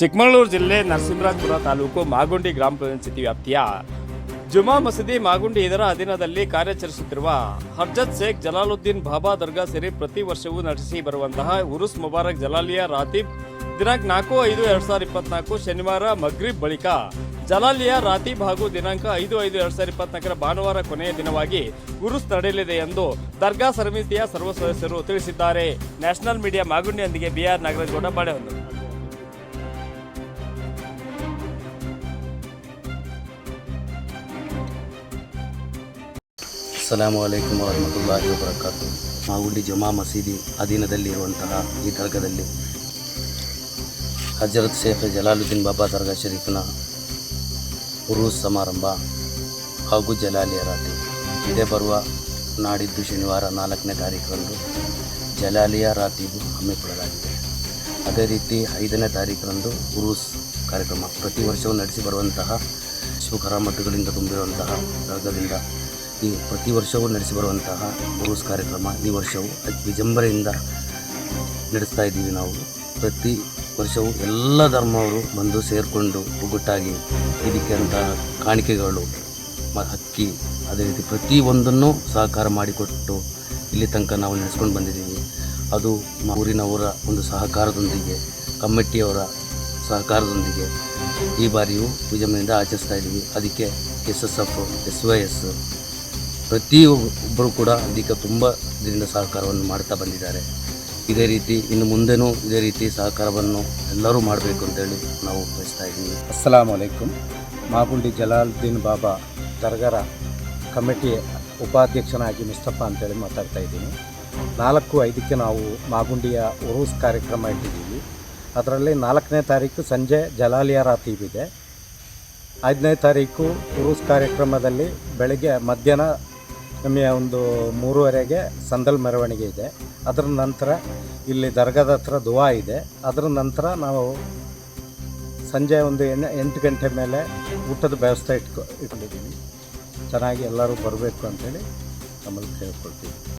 ಚಿಕ್ಕಮಗಳೂರು ಜಿಲ್ಲೆ ನರಸಿಂಹರಾಜಪುರ ತಾಲೂಕು ಮಾಗುಂಡಿ ಗ್ರಾಮ ಪಂಚಾಯತಿ ವ್ಯಾಪ್ತಿಯ ಜುಮಾ ಮಸೀದಿ ಮಾಗುಂಡಿ ಇದರ ಅಧೀನದಲ್ಲಿ ಕಾರ್ಯಾಚರಿಸುತ್ತಿರುವ ಹರ್ಜತ್ ಶೇಖ್ ಜಲಾಲುದ್ದೀನ್ ಬಾಬಾ ದರ್ಗಾ ಸೇರಿ ಪ್ರತಿ ವರ್ಷವೂ ನಡೆಸಿ ಬರುವಂತಹ ಉರುಸ್ ಮುಬಾರಕ್ ಜಲಾಲಿಯಾ ರಾತೀಬ್ ದಿನಾಂಕ ನಾಲ್ಕು ಐದು ಎರಡ್ ಸಾವಿರದ ಇಪ್ಪತ್ನಾಲ್ಕು ಶನಿವಾರ ಮಗ್ರಿಬ್ ಬಳಿಕ ಜಲಾಲಿಯಾ ರಾತೀಬ್ ಹಾಗೂ ದಿನಾಂಕ ಐದು ಐದು ಎರಡ್ ಸಾವಿರದ ಇಪ್ಪತ್ನಾಲ್ಕರ ಭಾನುವಾರ ಕೊನೆಯ ದಿನವಾಗಿ ಉರುಸ್ ನಡೆಯಲಿದೆ ಎಂದು ದರ್ಗಾ ಸಮಿತಿಯ ಸರ್ವ ಸದಸ್ಯರು ತಿಳಿಸಿದ್ದಾರೆ ನ್ಯಾಷನಲ್ ಮೀಡಿಯಾ ಮಾಗುಂಡಿಯೊಂದಿಗೆ ಬಿಆರ್ ನಾಗರಾಜಗೌಡ ಬಾಳೆಹೊನ್ನೂರು ಅಸ್ಸಲಾಮು ಅಲೈಕುಮ್ ವರಹಮತುಲ್ಲಾಹಿ ವಬರಕಾತು. ಮಾಗುಂಡಿ ಜಮಾ ಮಸೀದಿ ಅಧೀನದಲ್ಲಿರುವಂತಹ ಈ ದರ್ಗದಲ್ಲಿ ಹಜರತ್ ಶೇಖ್ ಜಲಾಲುದ್ದೀನ್ ಬಾಬಾ ದರ್ಗಾ ಶರೀಫ್ನ ಉರೂಸ್ ಸಮಾರಂಭ ಹಾಗೂ ಜಲಾಲಿಯ ರಾತ್ರಿ. ಇದೇ ಬರುವ ನಾಡಿದ್ದು ಶನಿವಾರ ನಾಲ್ಕನೇ ತಾರೀಕರಂದು ಜಲಾಲಿಯ ರಾತ್ರಿಗೂ ಹಮ್ಮಿಕೊಳ್ಳಲಾಗಿದೆ. ಅದೇ ರೀತಿ ಐದನೇ ತಾರೀಕರಂದು ಉರೂಸ್ ಕಾರ್ಯಕ್ರಮ. ಪ್ರತಿ ವರ್ಷವೂ ನಡೆಸಿ ಬರುವಂತಹ ಶಿವಕರಾಮಠಗಳಿಂದ ತುಂಬಿರುವಂತಹ ದರ್ಗದಿಂದ ಈ ಪ್ರತಿ ವರ್ಷವೂ ನಡೆಸಿ ಬರುವಂತಹ ಗುರುಸ್ ಕಾರ್ಯಕ್ರಮ ಈ ವರ್ಷವೂ ವಿಜೃಂಭಣೆಯಿಂದ ನಡೆಸ್ತಾ ಇದ್ದೀವಿ ನಾವು. ಪ್ರತಿ ವರ್ಷವೂ ಎಲ್ಲ ಧರ್ಮವರು ಬಂದು ಸೇರಿಕೊಂಡು ಒಗ್ಗಟ್ಟಾಗಿ ಇದಕ್ಕೆ ಅಂತ ಕಾಣಿಕೆಗಳು, ಮ ಅಕ್ಕಿ ಅದೇ ರೀತಿ ಪ್ರತಿಯೊಂದನ್ನು ಸಹಕಾರ ಮಾಡಿಕೊಟ್ಟು ಇಲ್ಲಿ ತನಕ ನಾವು ನಡೆಸ್ಕೊಂಡು ಬಂದಿದ್ದೀವಿ. ಅದು ಊರಿನವರ ಒಂದು ಸಹಕಾರದೊಂದಿಗೆ, ಕಮಿಟಿಯವರ ಸಹಕಾರದೊಂದಿಗೆ ಈ ಬಾರಿಯೂ ವಿಜೃಂಭಣೆಯಿಂದ ಆಚರಿಸ್ತಾ ಇದ್ದೀವಿ. ಅದಕ್ಕೆ S S F, S Y S ಪ್ರತಿಯೊಬ್ಬರು ಕೂಡ ಅದಕ್ಕೆ ತುಂಬ ಇದರಿಂದ ಸಹಕಾರವನ್ನು ಮಾಡ್ತಾ ಬಂದಿದ್ದಾರೆ. ಇದೇ ರೀತಿ ಇನ್ನು ಮುಂದೆನೂ ಇದೇ ರೀತಿ ಸಹಕಾರವನ್ನು ಎಲ್ಲರೂ ಮಾಡಬೇಕು ಅಂತೇಳಿ ನಾವು ಬಯಸ್ತಾ ಇದ್ದೀವಿ. ಅಸ್ಸಲಾಮ್ ಮಾಗುಂಡಿ ಜಲಾಲುದ್ದೀನ್ ಬಾಬಾ ದರ್ಗಾರ ಕಮಿಟಿ ಉಪಾಧ್ಯಕ್ಷನಾಗಿ ಮುಸ್ತಫಾ ಅಂತೇಳಿ ಮಾತಾಡ್ತಾ ಇದ್ದೀನಿ. ನಾಲ್ಕು ಐದಕ್ಕೆ ನಾವು ಮಾಗುಂಡಿಯ ಉರೂಸ್ ಕಾರ್ಯಕ್ರಮ ಇಟ್ಟಿದ್ದೀವಿ. ಅದರಲ್ಲಿ ನಾಲ್ಕನೇ ತಾರೀಕು ಸಂಜೆ ಜಲಾಲಿಯ ರಾತಿ ಇದೆ. ಐದನೇ ತಾರೀಕು ಉರೂಸ್ ಕಾರ್ಯಕ್ರಮದಲ್ಲಿ ಬೆಳಗ್ಗೆ ಮಧ್ಯಾಹ್ನ ನಮಗೆ ಒಂದು ಮೂರುವರೆಗೆ ಸಂದಲ್ ಮೆರವಣಿಗೆ ಇದೆ. ಅದರ ನಂತರ ಇಲ್ಲಿ ದರ್ಗಾದ ಹತ್ರ ದುವಾ ಇದೆ. ಅದರ ನಂತರ ನಾವು ಸಂಜೆ ಒಂದು ಎಣ್ಣೆ ಎಂಟು ಗಂಟೆ ಮೇಲೆ ಊಟದ ವ್ಯವಸ್ಥೆ ಇಟ್ಕೊ ಇಟ್ಕೊಂಡಿದ್ದೀವಿ ಚೆನ್ನಾಗಿ ಎಲ್ಲರೂ ಬರಬೇಕು ಅಂತೇಳಿ ನಮ್ಮಲ್ಲಿ ಕೇಳ್ಕೊಳ್ತೀವಿ.